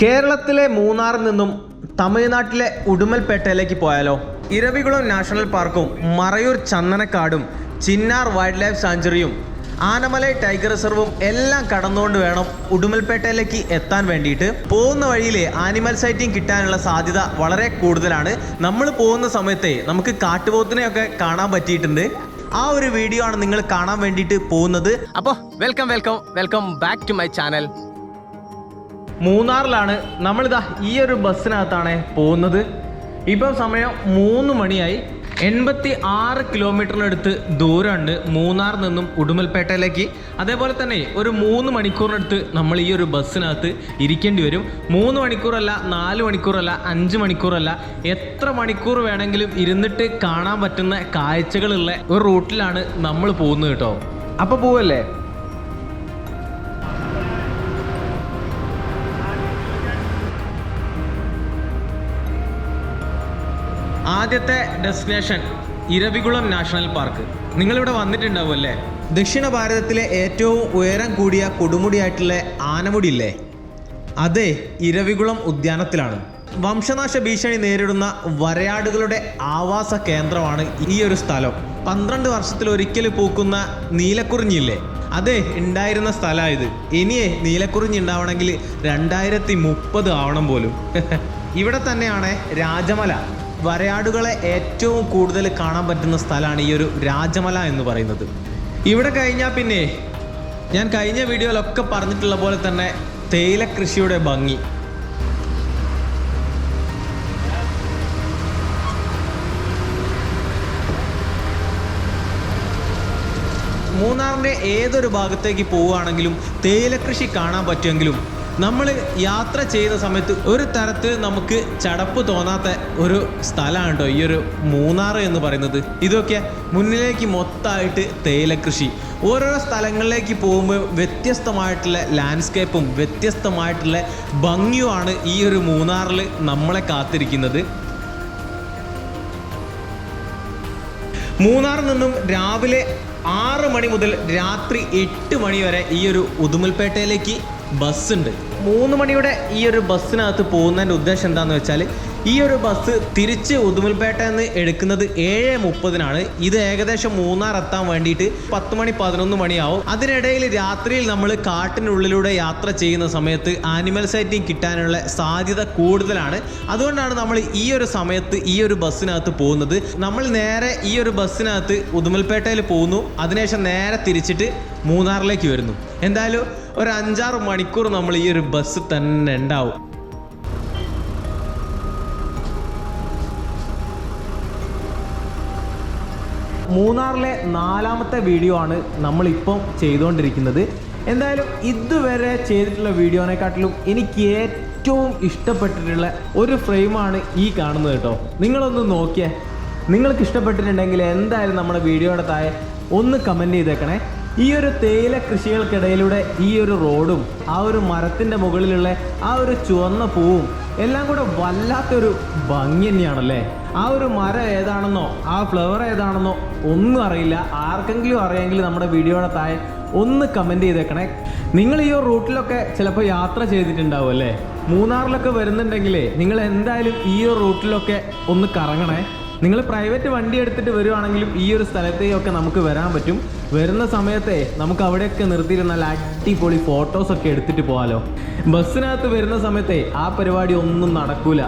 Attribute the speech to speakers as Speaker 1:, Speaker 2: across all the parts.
Speaker 1: കേരളത്തിലെ മൂന്നാറിൽ നിന്നും തമിഴ്നാട്ടിലെ ഉടുമൽപേട്ടയിലേക്ക് പോയാലോ? ഇരവികുളം നാഷണൽ പാർക്കും മറയൂർ ചന്ദനക്കാടും ചിന്നാർ വൈൽഡ് ലൈഫ് സാഞ്ചുറിയും ആനമലൈ ടൈഗർ റിസർവും എല്ലാം കടന്നുകൊണ്ട് വേണം ഉടുമൽപേട്ടയിലേക്ക് എത്താൻ വേണ്ടിയിട്ട്. പോകുന്ന വഴിയിലെ ആനിമൽ സൈറ്റിംഗ് കിട്ടാനുള്ള സാധ്യത വളരെ കൂടുതലാണ്. നമ്മൾ പോകുന്ന സമയത്തെ നമുക്ക് കാട്ടുപോത്തിനെയൊക്കെ കാണാൻ പറ്റിയിട്ടുണ്ട്. ആ ഒരു വീഡിയോ ആണ് നിങ്ങൾ കാണാൻ വേണ്ടിയിട്ട് പോകുന്നത്.
Speaker 2: അപ്പോൾ welcome welcome welcome back to my channel
Speaker 1: മൂന്നാറിലാണ് നമ്മളിതാ ഈ ഒരു ബസ്സിനകത്താണ് പോകുന്നത്. ഇപ്പം സമയം മൂന്ന് മണിയായി. എൺപത്തി ആറ് കിലോമീറ്ററിനടുത്ത് ദൂരമുണ്ട് മൂന്നാറിൽ നിന്നും ഉടുമൽപേട്ടയിലേക്ക്. അതേപോലെ തന്നെ ഒരു മൂന്ന് മണിക്കൂറിനടുത്ത് നമ്മൾ ഈ ഒരു ബസ്സിനകത്ത് ഇരിക്കേണ്ടി വരും. മൂന്ന് മണിക്കൂറല്ല നാല് മണിക്കൂറല്ല അഞ്ച് മണിക്കൂറല്ല എത്ര മണിക്കൂർ വേണമെങ്കിലും ഇരുന്നിട്ട് കാണാൻ പറ്റുന്ന കാഴ്ചകളുള്ള ഒരു റൂട്ടിലാണ് നമ്മൾ പോകുന്നത് കേട്ടോ. അപ്പോൾ പോവല്ലേ? ആദ്യത്തെ ഡെസ്റ്റിനേഷൻ ഇരവികുളം നാഷണൽ പാർക്ക്. നിങ്ങളിവിടെ വന്നിട്ടുണ്ടാവുമല്ലേ? ദക്ഷിണ ഭാരതത്തിലെ ഏറ്റവും ഉയരം കൂടിയ കൊടുമുടിയായിട്ടുള്ള ആനമുടി ഇല്ലേ അതെ ഇരവികുളം ഉദ്യാനത്തിലാണ്. വംശനാശ ഭീഷണി നേരിടുന്ന വരയാടുകളുടെ ആവാസ കേന്ദ്രമാണ് ഈ ഒരു സ്ഥലം. പന്ത്രണ്ട് വർഷത്തിൽ ഒരിക്കൽ പൂക്കുന്ന നീലക്കുറിഞ്ഞില്ലേ അതെ ഉണ്ടായിരുന്ന സ്ഥലമായത്. ഇനിയേ നീലക്കുറിഞ്ഞി ഉണ്ടാവണമെങ്കിൽ രണ്ടായിരത്തി മുപ്പത് ആവണം പോലും. ഇവിടെ തന്നെയാണ് രാജമല. വരയാടുകളെ ഏറ്റവും കൂടുതൽ കാണാൻ പറ്റുന്ന സ്ഥലമാണ് ഈ ഒരു രാജമല എന്ന് പറയുന്നത്. ഇവിടെ കഴിഞ്ഞാൽ പിന്നെ ഞാൻ കഴിഞ്ഞ വീഡിയോയിലൊക്കെ പറഞ്ഞിട്ടുള്ള പോലെ തന്നെ തേയില കൃഷിയുടെ ഭംഗി. മൂന്നാറിന്റെ ഏതൊരു ഭാഗത്തേക്ക് പോവുകയാണെങ്കിലും തേയില കൃഷി കാണാൻ പറ്റുമെങ്കിലും നമ്മൾ യാത്ര ചെയ്ത സമയത്ത് ഒരു തരത്തിൽ നമുക്ക് ചടപ്പ് തോന്നാത്ത ഒരു സ്ഥലമാണ് കേട്ടോ ഈ ഒരു മൂന്നാർ എന്ന് പറയുന്നത്. ഇതൊക്കെ മുന്നിലേക്ക് മൊത്തമായിട്ട് തേയില കൃഷി ഓരോരോ സ്ഥലങ്ങളിലേക്ക് പോകുമ്പോൾ വ്യത്യസ്തമായിട്ടുള്ള ലാൻഡ്സ്കേപ്പും വ്യത്യസ്തമായിട്ടുള്ള ഭംഗിയുമാണ് ഈ ഒരു മൂന്നാറിൽ നമ്മളെ കാത്തിരിക്കുന്നത്. മൂന്നാറിൽ നിന്നും രാവിലെ ആറ് മണി മുതൽ രാത്രി എട്ട് മണി വരെ ഈ ഒരു ഉദുമൽപേട്ടയിലേക്ക് ബസ് ഉണ്ട് മൂന്ന് മണിയുടെ ഈ ഒരു ബസ്സിനകത്ത് പോകുന്നതിന്റെ ഉദ്ദേശം എന്താണെന്ന് വെച്ചാൽ ഈ ഒരു ബസ് തിരിച്ച് ഉദുമൽപേട്ട നിന്ന് എടുക്കുന്നത് ഏഴ് മുപ്പതിനാണ്. ഇത് ഏകദേശം മൂന്നാർ എത്താൻ വേണ്ടിയിട്ട് പത്ത് മണി പതിനൊന്ന് മണിയാവും. അതിനിടയിൽ രാത്രിയിൽ നമ്മൾ കാട്ടിനുള്ളിലൂടെ യാത്ര ചെയ്യുന്ന സമയത്ത് ആനിമൽ സൈറ്റിംഗ് കിട്ടാനുള്ള സാധ്യത കൂടുതലാണ്. അതുകൊണ്ടാണ് നമ്മൾ ഈ ഒരു സമയത്ത് ഈ ഒരു ബസ്സിനകത്ത് പോകുന്നത്. നമ്മൾ നേരെ ഈ ഒരു ബസ്സിനകത്ത് ഉദുമൽപേട്ടയിൽ പോകുന്നു. അതിനുശേഷം നേരെ തിരിച്ചിട്ട് മൂന്നാറിലേക്ക് വരുന്നു. എന്തായാലും ഒരു അഞ്ചാറ് മണിക്കൂർ നമ്മൾ ഈ ഒരു ബസ് തന്നെ ഉണ്ടാവും. മൂന്നാറിലെ നാലാമത്തെ വീഡിയോ ആണ് നമ്മളിപ്പം ചെയ്തുകൊണ്ടിരിക്കുന്നത്. എന്തായാലും ഇതുവരെ ചെയ്തിട്ടുള്ള വീഡിയോനെക്കാട്ടിലും എനിക്ക് ഏറ്റവും ഇഷ്ടപ്പെട്ടിട്ടുള്ള ഒരു ഫ്രെയിമാണ് ഈ കാണുന്നത് കേട്ടോ. നിങ്ങളൊന്ന് നോക്കിയേ. നിങ്ങൾക്ക് ഇഷ്ടപ്പെട്ടിട്ടുണ്ടെങ്കിൽ എന്തായാലും നമ്മുടെ വീഡിയോയുടെ താഴെ ഒന്ന് കമന്റ് ചെയ്തേക്കണേ. ഈ ഒരു തേയില കൃഷികൾക്കിടയിലൂടെ ഈ ഒരു റോഡും ആ ഒരു മരത്തിന്റെ മുകളിലുള്ള ആ ഒരു ചുവന്ന പൂവും എല്ലാം കൂടെ വല്ലാത്തൊരു ഭംഗി തന്നെയാണല്ലേ? ആ ഒരു മരം ഏതാണെന്നോ ആ ഫ്ലവർ ഏതാണെന്നോ ഒന്നും അറിയില്ല. ആർക്കെങ്കിലും അറിയാമെങ്കിൽ നമ്മുടെ വീഡിയോയുടെ താഴെ ഒന്ന് കമന്റ് ചെയ്തേക്കണേ. നിങ്ങൾ ഈ ഒരു റൂട്ടിലൊക്കെ ചിലപ്പോൾ യാത്ര ചെയ്തിട്ടുണ്ടാവും അല്ലേ? മൂന്നാറിലൊക്കെ വരുന്നുണ്ടെങ്കിലേ നിങ്ങൾ എന്തായാലും ഈ ഒരു റൂട്ടിലൊക്കെ ഒന്ന് കറങ്ങണേ. നിങ്ങൾ പ്രൈവറ്റ് വണ്ടി എടുത്തിട്ട് വരുവാണെങ്കിലും ഈ ഒരു സ്ഥലത്തേക്കൊക്കെ നമുക്ക് വരാൻ പറ്റും. വരുന്ന സമയത്തെ നമുക്ക് അവിടെയൊക്കെ നിർത്തിയിരുന്ന നല്ല അടിപൊളി ഫോട്ടോസൊക്കെ എടുത്തിട്ട് പോകാലോ. ബസ്സിനകത്ത് വരുന്ന സമയത്തെ ആ പരിപാടി ഒന്നും നടക്കൂല.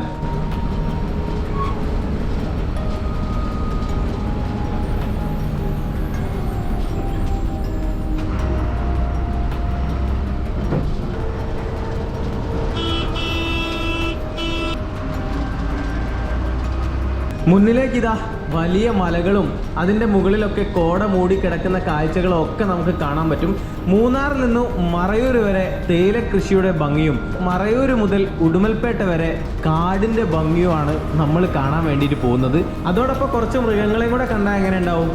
Speaker 1: മുന്നിലേക്ക് ഇതാ വലിയ മലകളും അതിന്റെ മുകളിലൊക്കെ കോട മൂടി കിടക്കുന്ന കാഴ്ചകളും ഒക്കെ നമുക്ക് കാണാൻ പറ്റും. മൂന്നാറിൽ നിന്നും മറയൂർ വരെ തേയില കൃഷിയുടെ ഭംഗിയും മറയൂർ മുതൽ ഉടുമൽപേട്ട വരെ കാടിന്റെ ഭംഗിയുമാണ് നമ്മൾ കാണാൻ വേണ്ടിയിട്ട് പോകുന്നത്. അതോടൊപ്പം കുറച്ച് മൃഗങ്ങളെയും കൂടെ കണ്ടാൽ എങ്ങനെ ഉണ്ടാവും?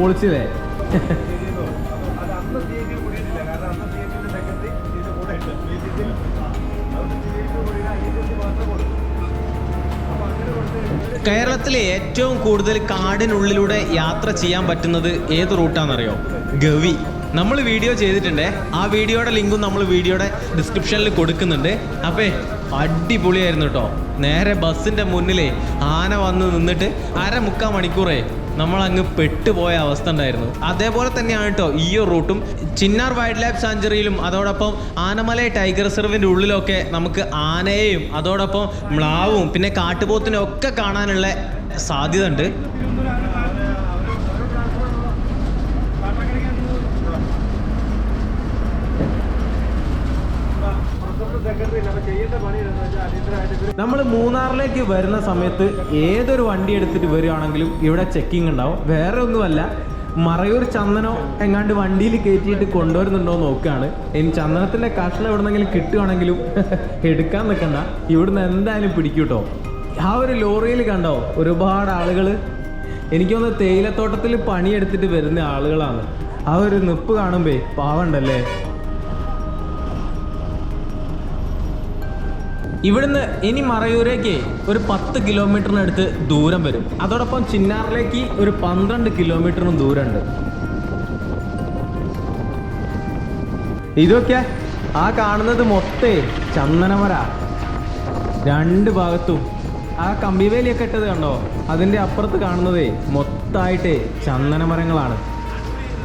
Speaker 1: പൊളിച്ചില്ലേ? കേരളത്തിലെ ഏറ്റവും കൂടുതൽ കാടിനുള്ളിലൂടെ യാത്ര ചെയ്യാൻ പറ്റുന്നത് ഏത് റൂട്ടാണെന്നറിയോ? ഗവി. നമ്മൾ വീഡിയോ ചെയ്തിട്ടുണ്ട്. ആ വീഡിയോയുടെ ലിങ്കും നമ്മൾ വീഡിയോയുടെ ഡിസ്ക്രിപ്ഷനിൽ കൊടുക്കുന്നുണ്ട്. അപ്പേ അടിപൊളിയായിരുന്നു കേട്ടോ. നേരെ ബസ്സിന്റെ മുന്നിലേ ആന വന്ന് നിന്നിട്ട് അര മുക്കാൽ മണിക്കൂറേ നമ്മൾ അങ്ങ് പെട്ടുപോയ അവസ്ഥ ഉണ്ടായിരുന്നു. അതേപോലെ തന്നെയാണ് കേട്ടോ ഈ റൂട്ടും ചിന്നാർ വൈൽഡ് ലൈഫ് സാഞ്ചുറിയിലും അതോടൊപ്പം ആനമല ടൈഗർ റിസർവിന്റെ ഉള്ളിലൊക്കെ നമുക്ക് ആനയെയും അതോടൊപ്പം മ്ലാവും പിന്നെ കാട്ടുപോത്തിനും ഒക്കെ കാണാനുള്ള സാധ്യത ഉണ്ട്
Speaker 3: ചെയ്യേണ്ട പണി എന്താ വെച്ചാൽ അടിയന്തരമായിട്ട് ഇവർ
Speaker 1: നമ്മൾ മൂന്നാറിലേക്ക് വരുന്ന സമയത്ത് ഏതൊരു വണ്ടി എടുത്തിട്ട് വരികയാണെങ്കിലും ഇവിടെ ചെക്കിംഗ് ഉണ്ടാവും. വേറെ ഒന്നുമല്ല മറയൂർ ചന്ദനോ എങ്ങാണ്ട് വണ്ടിയിൽ കയറ്റിയിട്ട് കൊണ്ടുവരുന്നുണ്ടോ നോക്കുകയാണ്. ഇനി ചന്ദനത്തിന്റെ കഷ്ണം എവിടെന്നെങ്കിലും കിട്ടുകയാണെങ്കിലും എടുക്കാൻ നിൽക്കണ്ട. ഇവിടുന്ന് എന്തായാലും പിടിക്കൂട്ടോ. കേട്ടോ ആ ഒരു ലോറിയിൽ കണ്ടോ ഒരുപാട് ആളുകൾ എനിക്കൊന്ന് തേയിലത്തോട്ടത്തിൽ പണിയെടുത്തിട്ട് വരുന്ന ആളുകളാണ്. ആ ഒരു നിപ്പ് കാണുമ്പേ പാവണ്ടല്ലേ ഇവിടുന്ന് ഇനി മറയൂരേക്ക് ഒരു പത്ത് കിലോമീറ്ററിനടുത്ത് ദൂരം വരും. അതോടൊപ്പം ചിന്നാറിലേക്ക് ഒരു പന്ത്രണ്ട് കിലോമീറ്ററിനും ദൂരമുണ്ട്. ഇതൊക്കെ ആ കാണുന്നത് മൊത്തേ ചന്ദനമര. രണ്ട് ഭാഗത്തും. ആ കമ്പിവേലിയൊക്കെ ഇട്ടത് കണ്ടോ? അതിന്റെ അപ്പുറത്ത് കാണുന്നതേ മൊത്തമായിട്ടേ ചന്ദനമരങ്ങളാണ്.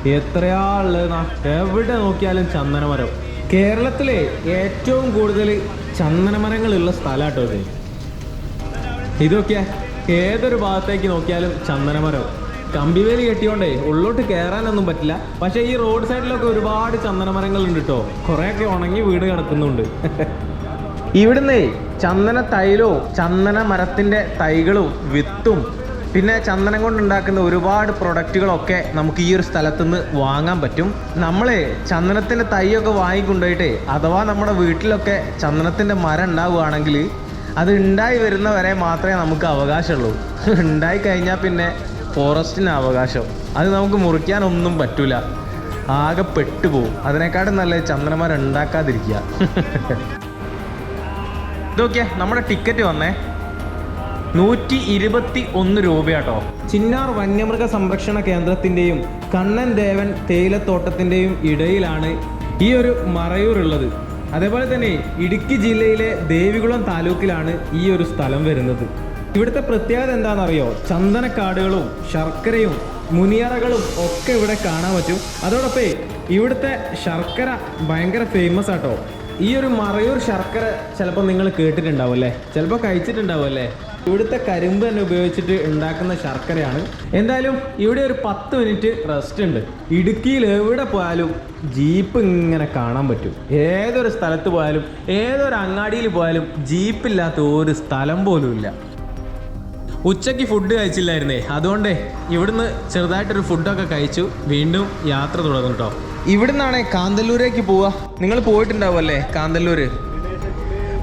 Speaker 1: എത്രയാ ഉള്ളത് എവിടെ നോക്കിയാലും ചന്ദനമരം. കേരളത്തിലെ ഏറ്റവും കൂടുതൽ ചന്ദനമരങ്ങളുള്ള സ്ഥലമാട്ടോ ഇത്. ഇതൊക്കെ ഏതൊരു ഭാഗത്തേക്ക് നോക്കിയാലും ചന്ദനമരം. കമ്പിവേലി കെട്ടിയോണ്ടേ ഉള്ളോട്ട് കയറാനൊന്നും പറ്റില്ല. പക്ഷേ ഈ റോഡ് സൈഡിലൊക്കെ ഒരുപാട് ചന്ദനമരങ്ങൾ ഉണ്ട് കേട്ടോ കുറേയൊക്കെ ഉണങ്ങി വീട് കിടക്കുന്നുണ്ട്. ഇവിടുന്ന് ചന്ദന തൈലവും ചന്ദന മരത്തിന്റെ തൈകളും വിത്തും പിന്നെ ചന്ദനം കൊണ്ടുണ്ടാക്കുന്ന ഒരുപാട് പ്രൊഡക്റ്റുകളൊക്കെ നമുക്ക് ഈ ഒരു സ്ഥലത്ത് നിന്ന് വാങ്ങാൻ പറ്റും. നമ്മളെ ചന്ദനത്തിന്റെ തൈയൊക്കെ വാങ്ങിക്കൊണ്ടുപോയിട്ട് അഥവാ നമ്മുടെ വീട്ടിലൊക്കെ ചന്ദനത്തിന്റെ മരം ഉണ്ടാവുകയാണെങ്കിൽ അത് ഉണ്ടായി വരുന്നവരെ മാത്രമേ നമുക്ക് അവകാശമുള്ളൂ. ഉണ്ടായി കഴിഞ്ഞാൽ പിന്നെ ഫോറസ്റ്റിന് അവകാശം. അത് നമുക്ക് മുറിക്കാനൊന്നും പറ്റൂല. ആകെ പെട്ടുപോകും അതിനെക്കാട്ടും നല്ല ചന്ദനമരം ഉണ്ടാക്കാതിരിക്കുക. ഇതൊക്കെ നമ്മുടെ ടിക്കറ്റ് വന്നേ. നൂറ്റി ഇരുപത്തി ഒന്ന് രൂപയാട്ടോ. ചിന്നാർ വന്യമൃഗ സംരക്ഷണ കേന്ദ്രത്തിന്റെയും കണ്ണൻ ദേവൻ തേയിലത്തോട്ടത്തിന്റെയും ഇടയിലാണ് ഈ ഒരു മറയൂർ ഉള്ളത് അതേപോലെ തന്നെ ഇടുക്കി ജില്ലയിലെ ദേവികുളം താലൂക്കിലാണ് ഈ ഒരു സ്ഥലം വരുന്നത്. ഇവിടുത്തെ പ്രത്യേകത എന്താണെന്നറിയോ? ചന്ദനക്കാടുകളും ശർക്കരയും മുനിയറകളും ഒക്കെ ഇവിടെ കാണാൻ പറ്റും. അതോടൊപ്പം ഇവിടുത്തെ ശർക്കര ഭയങ്കര ഫേമസ് ആട്ടോ. ഈ ഒരു മറയൂർ ശർക്കര ചിലപ്പോൾ നിങ്ങൾ കേട്ടിട്ടുണ്ടാവും അല്ലേ? ചിലപ്പോൾ കഴിച്ചിട്ടുണ്ടാവും അല്ലേ? ഇവിടുത്തെ കരിമ്പ് തന്നെ ഉപയോഗിച്ചിട്ട് ഉണ്ടാക്കുന്ന ശർക്കരയാണ്. എന്തായാലും ഇവിടെ ഒരു പത്ത് മിനിറ്റ് റെസ്റ്റ് ഉണ്ട്. ഇടുക്കിയിൽ എവിടെ പോയാലും ജീപ്പ് ഇങ്ങനെ കാണാൻ പറ്റും. ഏതൊരു സ്ഥലത്ത് പോയാലും ഏതൊരു അങ്ങാടിയിൽ പോയാലും ജീപ്പില്ലാത്ത ഒരു സ്ഥലം പോലും ഇല്ല. ഉച്ചയ്ക്ക് ഫുഡ് കഴിച്ചില്ലായിരുന്നേ. അതുകൊണ്ടേ ഇവിടുന്ന് ചെറുതായിട്ടൊരു ഫുഡൊക്കെ കഴിച്ചു. വീണ്ടും യാത്ര തുടങ്ങും കേട്ടോ ഇവിടുന്നാണേ കാന്തല്ലൂരേക്ക് പോവാ. നിങ്ങൾ പോയിട്ടുണ്ടാവുമല്ലേ കാന്തല്ലൂര്?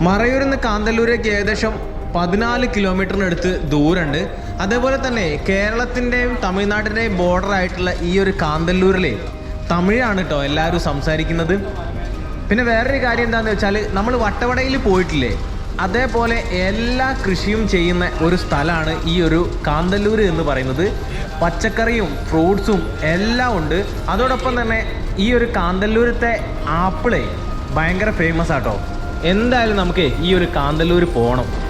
Speaker 1: മറയൂരിൽ നിന്ന് കാന്തല്ലൂരേക്ക് ഏകദേശം പതിനാല് കിലോമീറ്ററിനടുത്ത് ദൂരമുണ്ട്. അതേപോലെ തന്നെ കേരളത്തിന്റെയും തമിഴ്നാട്ടിന്റെയും ബോർഡർ ആയിട്ടുള്ള ഈ ഒരു കാന്തല്ലൂരിലെ തമിഴാണ് കേട്ടോ എല്ലാവരും സംസാരിക്കുന്നത്. പിന്നെ വേറൊരു കാര്യം എന്താണെന്ന് വെച്ചാൽ നമ്മൾ വട്ടവടയിൽ പോയിട്ടില്ലേ? അതേപോലെ എല്ലാ കൃഷിയും ചെയ്യുന്ന ഒരു സ്ഥലമാണ് ഈ ഒരു കാന്തല്ലൂർ എന്ന് പറയുന്നത്. പച്ചക്കറിയും ഫ്രൂട്ട്സും എല്ലാം ഉണ്ട്. അതോടൊപ്പം തന്നെ ഈ ഒരു കാന്തല്ലൂരത്തെ ആപ്പിളേ ഭയങ്കര ഫേമസ് ആട്ടോ. എന്തായാലും നമുക്ക് ഈ ഒരു കാന്തല്ലൂർ പോകണം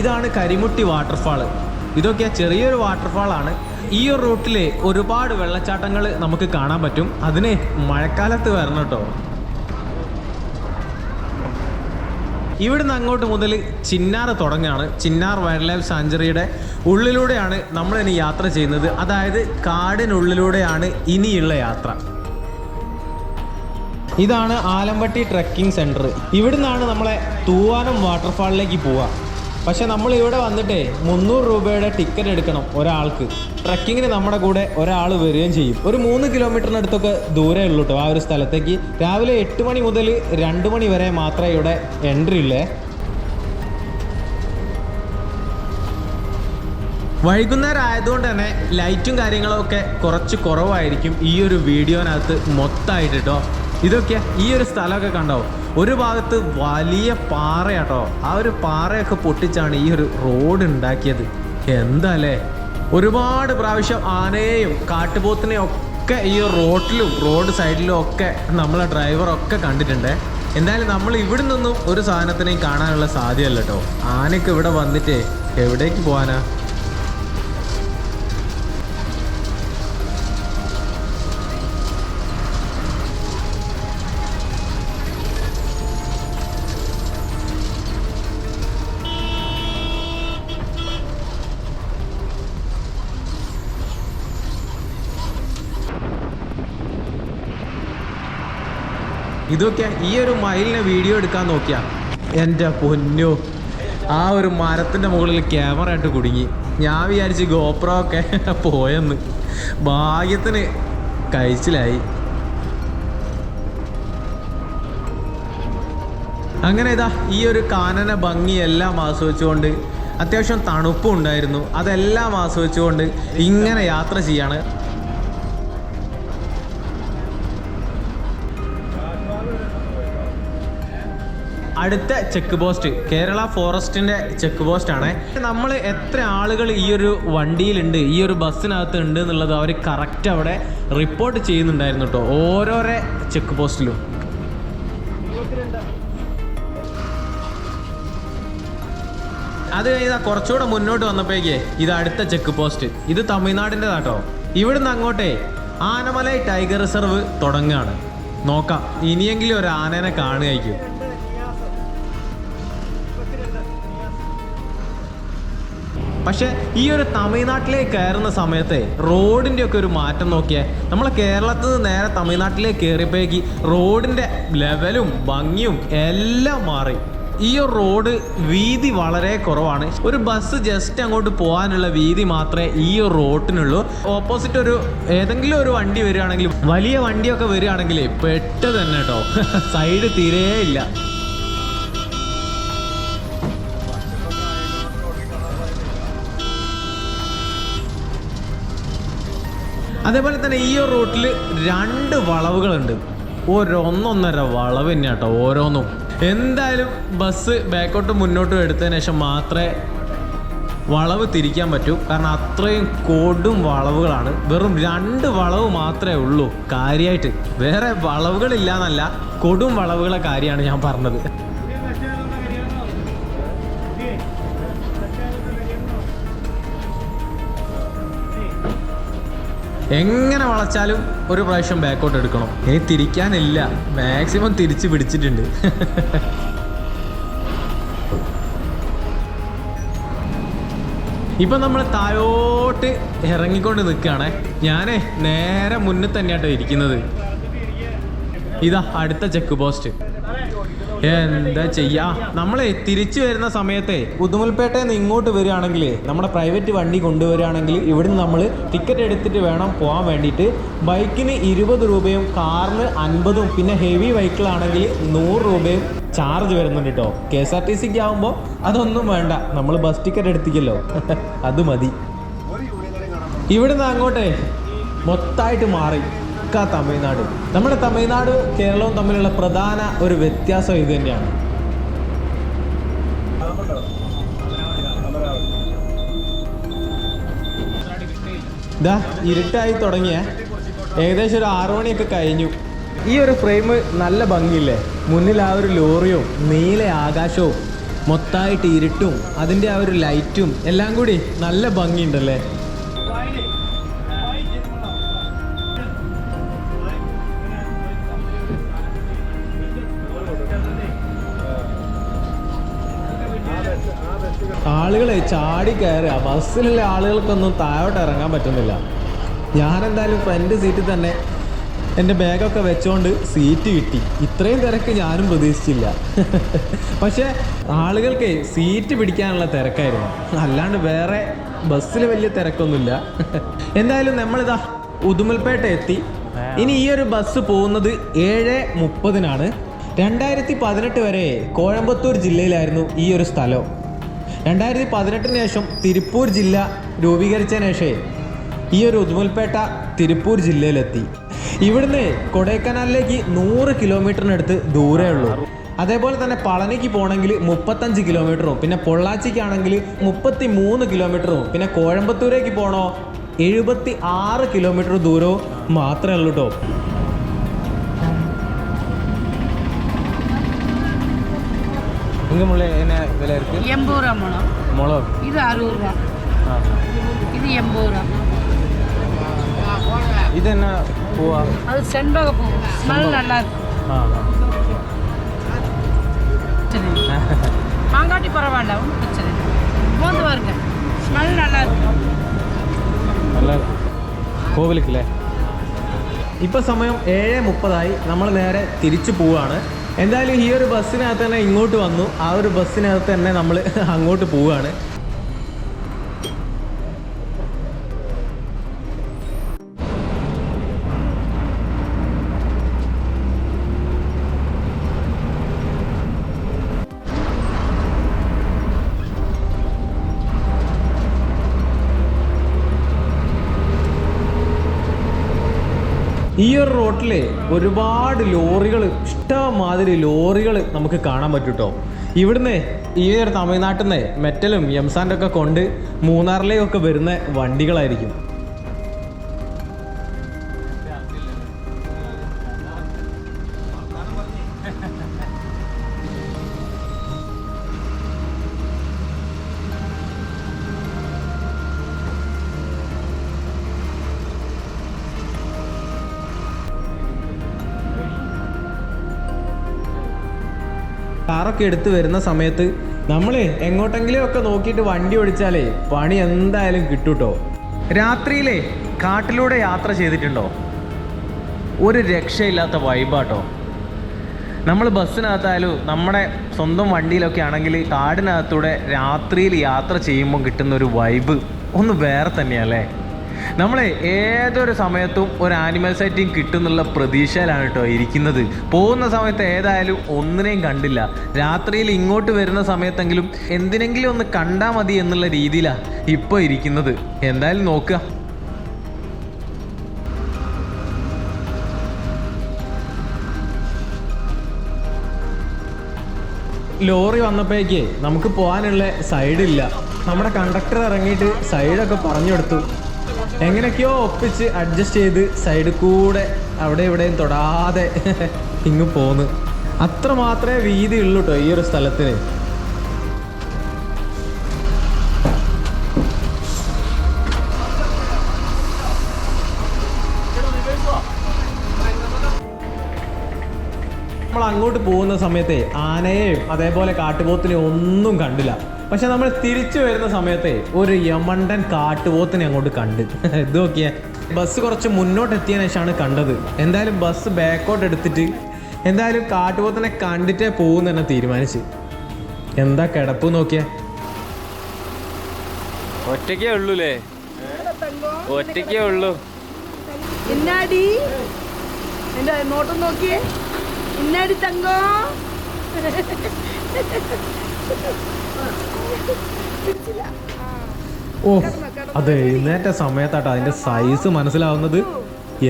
Speaker 1: ഇതാണ് കരിമുട്ടി വാട്ടർഫാൾ ഇതൊക്കെ ചെറിയൊരു വാട്ടർഫാൾ ആണ്. ഈ ഒരു റൂട്ടിലെ ഒരുപാട് വെള്ളച്ചാട്ടങ്ങൾ നമുക്ക് കാണാൻ പറ്റും. അതിനെ മഴക്കാലത്ത് വരണം കേട്ടോ. ഇവിടുന്ന് അങ്ങോട്ട് മുതൽ ചിന്നാർ തുടങ്ങുകയാണ് ചിന്നാർ വൈൽഡ് ലൈഫ് സാഞ്ചുറിയുടെ ഉള്ളിലൂടെയാണ് നമ്മൾ ഇനി യാത്ര ചെയ്യുന്നത്. അതായത് കാടിനുള്ളിലൂടെയാണ് ഇനിയുള്ള യാത്ര. ഇതാണ് ആലമ്പട്ടി ട്രക്കിംഗ് സെന്റർ ഇവിടുന്നാണ് നമ്മളെ തൂവാനം വാട്ടർഫാളിലേക്ക് പോവുക. പക്ഷെ നമ്മൾ ഇവിടെ വന്നിട്ടേ മുന്നൂറ് രൂപയുടെ ടിക്കറ്റ് എടുക്കണം ഒരാൾക്ക്. ട്രക്കിങ്ങിന് നമ്മുടെ കൂടെ ഒരാൾ വരികയും ചെയ്യും. ഒരു മൂന്ന് കിലോമീറ്ററിനടുത്തൊക്കെ ദൂരേ ഉള്ളൂ കേട്ടോ ആ ഒരു സ്ഥലത്തേക്ക്. രാവിലെ എട്ട് മണി മുതൽ രണ്ട് മണി വരെ മാത്രമേ ഇവിടെ എൻട്രി ഉള്ളേ. വൈകുന്നേരം ആയതുകൊണ്ട് തന്നെ ലൈറ്റും കാര്യങ്ങളൊക്കെ കുറച്ച് കുറവായിരിക്കും ഈ ഒരു വീഡിയോനകത്ത് മൊത്തമായിട്ട് കേട്ടോ ഇതൊക്കെ ഈ ഒരു സ്ഥലമൊക്കെ കണ്ടോ? ഒരു ഭാഗത്ത് വലിയ പാറയാട്ടോ. ആ ഒരു പാറയൊക്കെ പൊട്ടിച്ചാണ് ഈ ഒരു റോഡ് ഉണ്ടാക്കിയത്. എന്താല്ലേ ഒരുപാട് പ്രാവശ്യം ആനയെയും കാട്ടുപോത്തിനെയും ഒക്കെ ഈ റോട്ടിലും റോഡ് സൈഡിലും ഒക്കെ നമ്മളെ ഡ്രൈവറൊക്കെ കണ്ടിട്ടുണ്ട്. എന്തായാലും നമ്മൾ ഇവിടെ നിന്നും ഒരു സാധനത്തിനെയും കാണാനുള്ള സാധ്യതയല്ല ആനയ്ക്ക് ഇവിടെ വന്നിട്ട് എവിടേക്ക് പോകാനാ ഇതൊക്കെ ഈ ഒരു മയിലിനെ വീഡിയോ എടുക്കാൻ നോക്കിയാ. എന്റെ പൊന്നു. ആ ഒരു മരത്തിന്റെ മുകളിൽ ക്യാമറ ആയിട്ട് കുടുങ്ങി. ഞാൻ വിചാരിച്ച് ഗോപ്രോ ഒക്കെ പോയെന്ന്. ഭാഗ്യത്തിന് കഴിച്ചിലായി. അങ്ങനെ ഇതാ ഈ ഒരു കാനന ഭംഗി എല്ലാം ആസ്വദിച്ചുകൊണ്ട് അത്യാവശ്യം തണുപ്പും ഉണ്ടായിരുന്നു. അതെല്ലാം ആസ്വദിച്ചുകൊണ്ട് ഇങ്ങനെ യാത്ര ചെയ്യാണ്. അടുത്ത ചെക്ക് പോസ്റ്റ് കേരള ഫോറസ്റ്റിന്റെ ചെക്ക് പോസ്റ്റ് ആണ്. നമ്മൾ എത്ര ആളുകൾ ഈ ഒരു വണ്ടിയിലുണ്ട് ഈ ഒരു ബസ്സിനകത്ത് ഉണ്ട് എന്നുള്ളത് അവർ കറക്റ്റ് അവിടെ റിപ്പോർട്ട് ചെയ്യുന്നുണ്ടായിരുന്നു കേട്ടോ ഓരോരോ ചെക്ക് പോസ്റ്റിലും. അത് കഴിഞ്ഞാൽ കുറച്ചുകൂടെ മുന്നോട്ട് വന്നപ്പോഴേക്ക് ഇത് അടുത്ത ചെക്ക് പോസ്റ്റ്. ഇത് തമിഴ്നാടിന്റെതാട്ടോ ഇവിടുന്ന് അങ്ങോട്ടേ ആനമലൈ ടൈഗർ റിസർവ് തുടങ്ങുകയാണ് നോക്കാം ഇനിയെങ്കിലും ഒരു ആനേനെ കാണുകയായിരിക്കും. പക്ഷെ ഈ ഒരു തമിഴ്നാട്ടിലേക്ക് കയറുന്ന സമയത്തെ റോഡിന്റെ ഒക്കെ ഒരു മാറ്റം നോക്കിയാൽ നമ്മൾ കേരളത്തിൽ നിന്ന് നേരെ തമിഴ്നാട്ടിലേക്ക് കയറിയപ്പോഴേക്ക് റോഡിന്റെ ലെവലും ഭംഗിയും എല്ലാം മാറി. ഈ ഒരു റോഡ് വീതി വളരെ കുറവാണ്. ഒരു ബസ് ജസ്റ്റ് അങ്ങോട്ട് പോകാനുള്ള വീതി മാത്രമേ ഈ ഒരു റോട്ടിനുള്ളൂ. ഓപ്പോസിറ്റ് ഒരു ഏതെങ്കിലും ഒരു വണ്ടി വരികയാണെങ്കിൽ വലിയ വണ്ടിയൊക്കെ വരികയാണെങ്കിൽ പെട്ട് തന്നെ കേട്ടോ സൈഡ് തീരേ ഇല്ല. അതേപോലെ തന്നെ ഈ ഒരു റൂട്ടിൽ രണ്ട് വളവുകളുണ്ട്. ഓരോന്നൊന്നര വളവ് തന്നെ കേട്ടോ ഓരോന്നും. എന്തായാലും ബസ് ബാക്കോട്ട് മുന്നോട്ടും എടുത്തതിന് ശേഷം മാത്രമേ വളവ് തിരിക്കാൻ പറ്റൂ. കാരണം അത്രയും കൊടും വളവുകളാണ്. വെറും രണ്ട് വളവ് മാത്രമേ ഉള്ളൂ കാര്യമായിട്ട് വേറെ വളവുകളില്ല എന്നല്ല കൊടും വളവുകളെ കാര്യമാണ് ഞാൻ പറഞ്ഞത്. എങ്ങനെ വളച്ചാലും ഒരു പ്രാവശ്യം ബാക്കോട്ട് എടുക്കണം. ഇനി തിരിക്കാനില്ല. മാക്സിമം തിരിച്ച് പിടിച്ചിട്ടുണ്ട്. ഇപ്പൊ നമ്മൾ താഴോട്ട് ഇറങ്ങിക്കൊണ്ട് നിൽക്കുകയാണേ. ഞാനേ നേരെ മുന്നിൽ തന്നെയാട്ടോ ഇരിക്കുന്നത്. ഇതാ അടുത്ത ചെക്ക് പോസ്റ്റ് എന്താ ചെയ്യാ? നമ്മളെ തിരിച്ചു വരുന്ന സമയത്തെ ഉദുമൽപേട്ടയിൽ നിന്ന് ഇങ്ങോട്ട് വരികയാണെങ്കിൽ നമ്മുടെ പ്രൈവറ്റ് വണ്ടി കൊണ്ടുവരികയാണെങ്കിൽ ഇവിടുന്ന് നമ്മൾ ടിക്കറ്റ് എടുത്തിട്ട് വേണം പോകാൻ വേണ്ടിയിട്ട്. ബൈക്കിന് ഇരുപത് രൂപയും കാറിന് അൻപതും പിന്നെ ഹെവി വെഹിക്കിളാണെങ്കിൽ നൂറ് രൂപയും ചാർജ് വരുന്നുണ്ട് കേട്ടോ കെ എസ് ആർ ടി സിക്ക് ആകുമ്പോൾ അതൊന്നും വേണ്ട. നമ്മൾ ബസ് ടിക്കറ്റ് എടുത്തിക്കല്ലോ. അത് മതി. ഇവിടുന്ന് അങ്ങോട്ടേ മൊത്തമായിട്ട് മാറി. ഒക്കെ തമിഴ്നാട്. നമ്മുടെ തമിഴ്നാട് കേരളവും തമ്മിലുള്ള പ്രധാന ഒരു വ്യത്യാസം ഇത് തന്നെയാണ്. ഇതാ ഇരുട്ടായി തുടങ്ങിയ. ഏകദേശം ഒരു ആറു മണിയൊക്കെ കഴിഞ്ഞു. ഈ ഒരു ഫ്രെയിം നല്ല ഭംഗിയില്ലേ? മുന്നിൽ ആ ഒരു ലോറിയും നീല ആകാശവും മൊത്തമായിട്ട് ഇരുട്ടും അതിന്റെ ആ ഒരു ലൈറ്റും എല്ലാം കൂടി നല്ല ഭംഗിയുണ്ടല്ലേ? ആളുകളെ ചാടി കയറുക. ബസ്സിലുള്ള ആളുകൾക്കൊന്നും താഴോട്ട് ഇറങ്ങാൻ പറ്റുന്നില്ല. ഞാനെന്തായാലും ഫ്രണ്ട് സീറ്റിൽ തന്നെ എന്റെ ബാഗൊക്കെ വെച്ചുകൊണ്ട് സീറ്റ് കിട്ടി. ഇത്രയും തിരക്ക് ഞാനും പ്രതീക്ഷിച്ചില്ല. പക്ഷേ ആളുകൾക്ക് സീറ്റ് പിടിക്കാനുള്ള തിരക്കായിരുന്നു. അല്ലാണ്ട് വേറെ ബസ്സിൽ വലിയ തിരക്കൊന്നുമില്ല. എന്തായാലും നമ്മളിതാ ഉദുമൽപേട്ട എത്തി. ഇനി ഈ ഒരു ബസ് പോകുന്നത് ഏഴ് മുപ്പതിനാണ്. രണ്ടായിരത്തി പതിനെട്ട് വരെ കോയമ്പത്തൂർ ജില്ലയിലായിരുന്നു ഈ ഒരു സ്ഥലം. രണ്ടായിരത്തി പതിനെട്ടിന് ശേഷം തിരുപ്പൂർ ജില്ല രൂപീകരിച്ചതിന് ശേഷം ഈ ഒരു ഉദുമൽപേട്ട തിരുപ്പൂർ ജില്ലയിലെത്തി. ഇവിടുന്ന് കൊടൈക്കനാലിലേക്ക് നൂറ് കിലോമീറ്ററിനടുത്ത് ദൂരേ ഉള്ളൂ. അതേപോലെ തന്നെ പളനിക്ക് പോകണമെങ്കിൽ മുപ്പത്തഞ്ച് കിലോമീറ്ററും പിന്നെ പൊള്ളാച്ചിക്കാണെങ്കിൽ മുപ്പത്തി മൂന്ന് കിലോമീറ്ററും പിന്നെ കോഴമ്പത്തൂരേക്ക് പോകണോ എഴുപത്തി ആറ് കിലോമീറ്റർ ദൂരവും മാത്രമേ ഉള്ളൂ കേട്ടോ
Speaker 2: இங்கே என்ன விலை இருக்குது
Speaker 4: எண்பது ரூபா மிளகு
Speaker 2: மிளகு
Speaker 4: இது அறுபது ரூபா இது எண்பது ரூபா
Speaker 2: இது என்ன பூவா
Speaker 4: அது செண்பக பூ ஸ்மெல் நல்லா இருக்கு மாங்காட்டி பரவாயில்ல ஒன்றும் பிரச்சனை இல்லை போந்து பாருங்க ஸ்மெல் நல்லா இருக்கு
Speaker 2: நல்லா இருக்கு கோவிலுக்குല്ലേ
Speaker 1: ഇപ്പോൾ സമയം ഏഴ് മുപ്പതായി നമ്മൾ നേരെ തിരിച്ചു പോവുകയാണ് എന്തായാലും ഈ ഒരു ബസ്സിനകത്ത് തന്നെ ഇങ്ങോട്ട് വന്നു. ആ ഒരു ബസ്സിനകത്ത് തന്നെ നമ്മൾ അങ്ങോട്ട് പോവുകയാണ്. ഈ ഒരു റോട്ടിൽ ഒരുപാട് ലോറികൾ ഇഷ്ടമാതിരി ലോറികൾ നമുക്ക് കാണാൻ പറ്റും കേട്ടോ ഇവിടുന്ന് ഈ ഒരു തമിഴ്നാട്ടിൽ നിന്ന് മെറ്റലും എംസാന്റെ ഒക്കെ കൊണ്ട് മൂന്നാറിലേക്കൊക്കെ വരുന്ന വണ്ടികളായിരിക്കും. കാറൊക്കെ എടുത്തു വരുന്ന സമയത്ത് നമ്മൾ എങ്ങോട്ടെങ്കിലും ഒക്കെ നോക്കിയിട്ട് വണ്ടി ഓടിച്ചാലേ പണി എന്തായാലും കിട്ടൂട്ടോ. രാത്രിയിലെ കാട്ടിലൂടെ യാത്ര ചെയ്തിട്ടുണ്ടോ? ഒരു രക്ഷയില്ലാത്ത വൈബാട്ടോ. നമ്മൾ ബസ്സിനകത്തായാലും നമ്മുടെ സ്വന്തം വണ്ടിയിലൊക്കെ ആണെങ്കിൽ കാടിനകത്തൂടെ രാത്രിയിൽ യാത്ര ചെയ്യുമ്പോൾ കിട്ടുന്ന ഒരു വൈബ് ഒന്ന് വേറെ തന്നെയല്ലേ? നമ്മൾ ഏതൊരു സമയത്തും ഒരു ആനിമൽ സൈറ്റിംഗ് കിട്ടുന്നുള്ള പ്രതീക്ഷയിലാണ് കേട്ടോ ഇരിക്കുന്നത്. പോകുന്ന സമയത്ത് ഏതായാലും ഒന്നിനെയും കണ്ടില്ല. രാത്രിയിൽ ഇങ്ങോട്ട് വരുന്ന സമയത്തെങ്കിലും എന്തിനെങ്കിലും ഒന്ന് കണ്ടാൽ മതി എന്നുള്ള രീതിയിലാണ് ഇപ്പോൾ ഇരിക്കുന്നത്. എന്തായാലും നോക്കുക. ലോറി വന്നപ്പോഴേക്ക് നമുക്ക് പോകാനുള്ള സൈഡില്ല. നമ്മുടെ കണ്ടക്ടർ ഇറങ്ങിയിട്ട് സൈഡൊക്കെ പറഞ്ഞു കൊടുത്തു എങ്ങനെയൊക്കെയോ ഒപ്പിച്ച് അഡ്ജസ്റ്റ് ചെയ്ത് സൈഡിൽ കൂടെ അവിടെ ഇവിടെയും തൊടാതെ ഇങ്ങ് പോന്ന്. അത്ര മാത്രമേ വീതി ഉള്ളൂ കേട്ടോ ഈ ഒരു സ്ഥലത്തിന്. നമ്മൾ അങ്ങോട്ട് പോകുന്ന സമയത്തെ ആനയെയും അതേപോലെ കാട്ടുപോത്തിനെയും ഒന്നും കണ്ടില്ല. പക്ഷെ നമ്മൾ തിരിച്ചു വരുന്ന സമയത്തെ ഒരു യമണ്ടൻ കാട്ടുപോത്തിനെ അങ്ങോട്ട് കണ്ട്. ഇത് നോക്കിയേ. ബസ് കുറച്ച് മുന്നോട്ട് എത്തിയ ശേഷമാണ് കണ്ടത്. എന്തായാലും ബസ് ബാക്കോട്ട് എടുത്തിട്ട് എന്തായാലും കാട്ടുപോത്തിനെ കണ്ടിട്ടേ പോകുന്ന തന്നെ തീരുമാനിച്ച്. എന്താ കിടപ്പ് നോക്കിയേ.
Speaker 2: ഒറ്റയ്ക്കേ ഉള്ളൂലേ? ഒറ്റയ്ക്കേ ഉള്ളൂ.
Speaker 4: എന്നാടി? നോട്ടം നോക്കിയേ. എന്നാടി തങ്കം?
Speaker 1: ഓ അത് എഴുന്നേറ്റ സമയത്താട്ടോ അതിന്റെ സൈസ് മനസ്സിലാവുന്നത്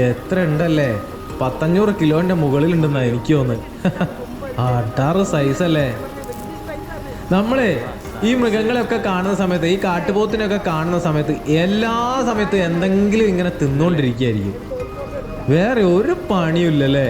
Speaker 1: എത്ര ഉണ്ടല്ലേ പത്തഞ്ഞൂറ് കിലോന്റെ മുകളിലുണ്ടെന്നാ എനിക്ക് തോന്നുന്നത്. അടാറ് സൈസ് അല്ലേ? നമ്മളെ ഈ മൃഗങ്ങളെയൊക്കെ കാണുന്ന സമയത്ത് ഈ കാട്ടുപോത്തിനൊക്കെ കാണുന്ന സമയത്ത് എല്ലാ സമയത്തും എന്തെങ്കിലും ഇങ്ങനെ തിന്നുകൊണ്ടിരിക്കുകയായിരിക്കും വേറെ ഒരു പണിയും ഇല്ലല്ലേ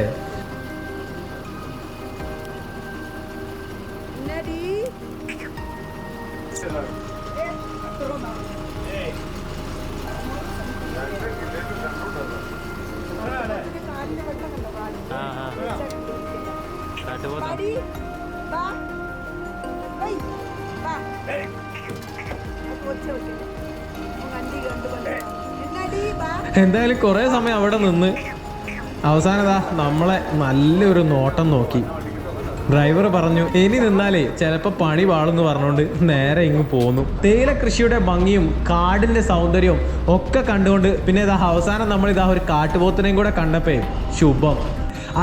Speaker 1: എന്തായാലും കുറേ സമയം അവിടെ നിന്ന്. അവസാനതാ നമ്മളെ നല്ലൊരു നോട്ടം നോക്കി. ഡ്രൈവർ പറഞ്ഞു ഇനി നിന്നാലേ ചിലപ്പോൾ പണി പാളെന്ന് പറഞ്ഞുകൊണ്ട് നേരെ ഇങ്ങ് പോന്നു. തേയില കൃഷിയുടെ ഭംഗിയും കാടിന്റെ സൗന്ദര്യവും ഒക്കെ കണ്ടുകൊണ്ട് പിന്നെ ഇതാ അവസാനം നമ്മൾ ഇതാ ഒരു കാട്ടുപോത്തിനെയും കൂടെ കണ്ടപ്പേ ശുഭം.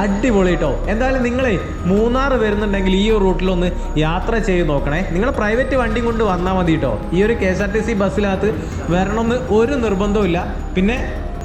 Speaker 1: അടിപൊളി കേട്ടോ എന്തായാലും നിങ്ങളെ മൂന്നാർ വരുന്നുണ്ടെങ്കിൽ ഈ ഒരു റൂട്ടിലൊന്ന് യാത്ര ചെയ്ത് നോക്കണേ. നിങ്ങൾ പ്രൈവറ്റ് വണ്ടി കൊണ്ട് വന്നാൽ മതി കേട്ടോ ഈ ഒരു K S R T C ബസ്സിനകത്ത് വരണമെന്ന് ഒരു നിർബന്ധവും പിന്നെ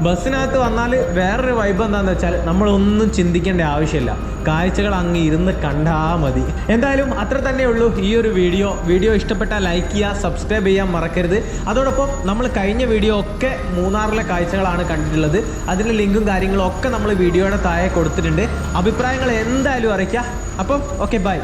Speaker 1: ബസ്സിനകത്ത് വന്നാൽ വേറൊരു വൈബ് എന്താണെന്ന് വെച്ചാൽ നമ്മളൊന്നും ചിന്തിക്കേണ്ട ആവശ്യമില്ല. കാഴ്ചകൾ അങ്ങ് ഇരുന്ന് കണ്ടാൽ മതി. എന്തായാലും അത്ര തന്നെ ഉള്ളൂ ഈ ഒരു വീഡിയോ. വീഡിയോ ഇഷ്ടപ്പെട്ടാൽ ലൈക്ക് ചെയ്യുക സബ്സ്ക്രൈബ് ചെയ്യാൻ മറക്കരുത്. അതോടൊപ്പം നമ്മൾ കഴിഞ്ഞ വീഡിയോ ഒക്കെ മൂന്നാറിലെ കാഴ്ചകളാണ് കണ്ടിട്ടുള്ളത്. അതിന്റെ ലിങ്കും കാര്യങ്ങളും ഒക്കെ നമ്മൾ വീഡിയോയുടെ താഴെ കൊടുത്തിട്ടുണ്ട്. അഭിപ്രായങ്ങൾ എന്തായാലും അറിയിക്കുക. അപ്പം ഓക്കെ ബൈ